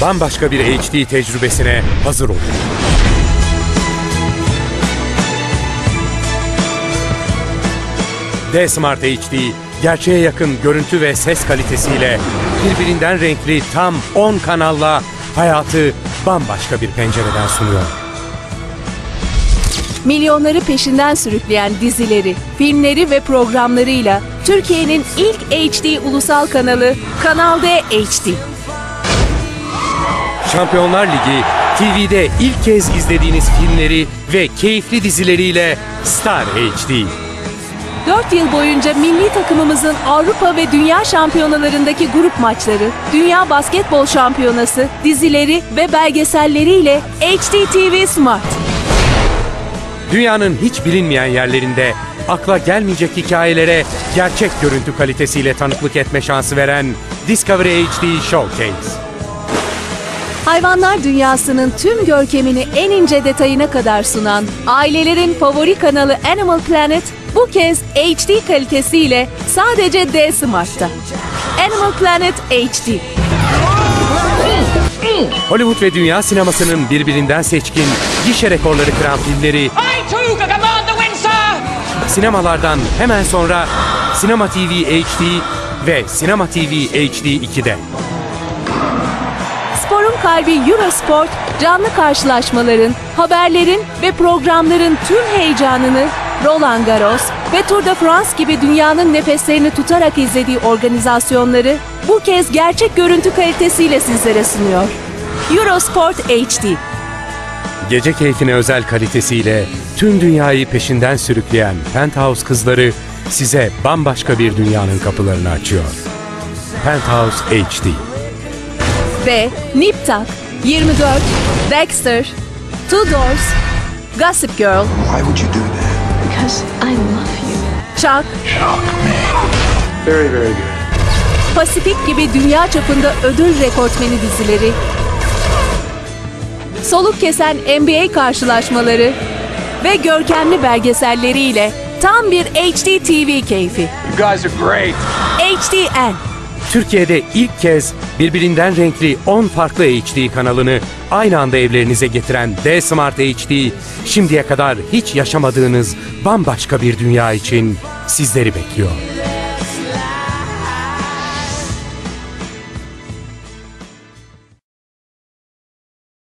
bambaşka bir HD tecrübesine hazır olun. D-Smart HD, gerçeğe yakın görüntü ve ses kalitesiyle birbirinden renkli tam 10 kanalla hayatı bambaşka bir pencereden sunuyor. Milyonları peşinden sürükleyen dizileri, filmleri ve programlarıyla Türkiye'nin ilk HD ulusal kanalı Kanal D HD. Şampiyonlar Ligi, TV'de ilk kez izlediğiniz filmleri ve keyifli dizileriyle Star HD. 4 yıl boyunca milli takımımızın Avrupa ve Dünya şampiyonalarındaki grup maçları, Dünya Basketbol Şampiyonası, dizileri ve belgeselleriyle HD TV Smart. Dünyanın hiç bilinmeyen yerlerinde akla gelmeyecek hikayelere gerçek görüntü kalitesiyle tanıklık etme şansı veren Discovery HD Showcase. Hayvanlar dünyasının tüm görkemini en ince detayına kadar sunan ailelerin favori kanalı Animal Planet bu kez HD kalitesiyle sadece D Smart'ta. Animal Planet HD. Hollywood ve dünya sinemasının birbirinden seçkin, gişe rekorları kıran filmleri I too can command the wind, sir! sinemalardan hemen sonra Sinema TV HD ve Sinema TV HD 2'de. Kalbi Eurosport, canlı karşılaşmaların, haberlerin ve programların tüm heyecanını Roland Garros ve Tour de France gibi dünyanın nefeslerini tutarak izlediği organizasyonları bu kez gerçek görüntü kalitesiyle sizlere sunuyor. Eurosport HD. Gece keyfine özel kalitesiyle tüm dünyayı peşinden sürükleyen Penthouse kızları size bambaşka bir dünyanın kapılarını açıyor. Penthouse HD. Ve Nip Tuck, 24, Dexter, Two Doors, Gossip Girl, Why would you do that? Because I love you. Chuck, Very, very good. Pasifik gibi dünya çapında ödül rekortmeni dizileri, soluk kesen NBA karşılaşmaları ve görkemli belgeselleriyle tam bir HD TV keyfi. You guys are great. HDN. Türkiye'de ilk kez birbirinden renkli 10 farklı HD kanalını aynı anda evlerinize getiren D-Smart HD, şimdiye kadar hiç yaşamadığınız bambaşka bir dünya için sizleri bekliyor.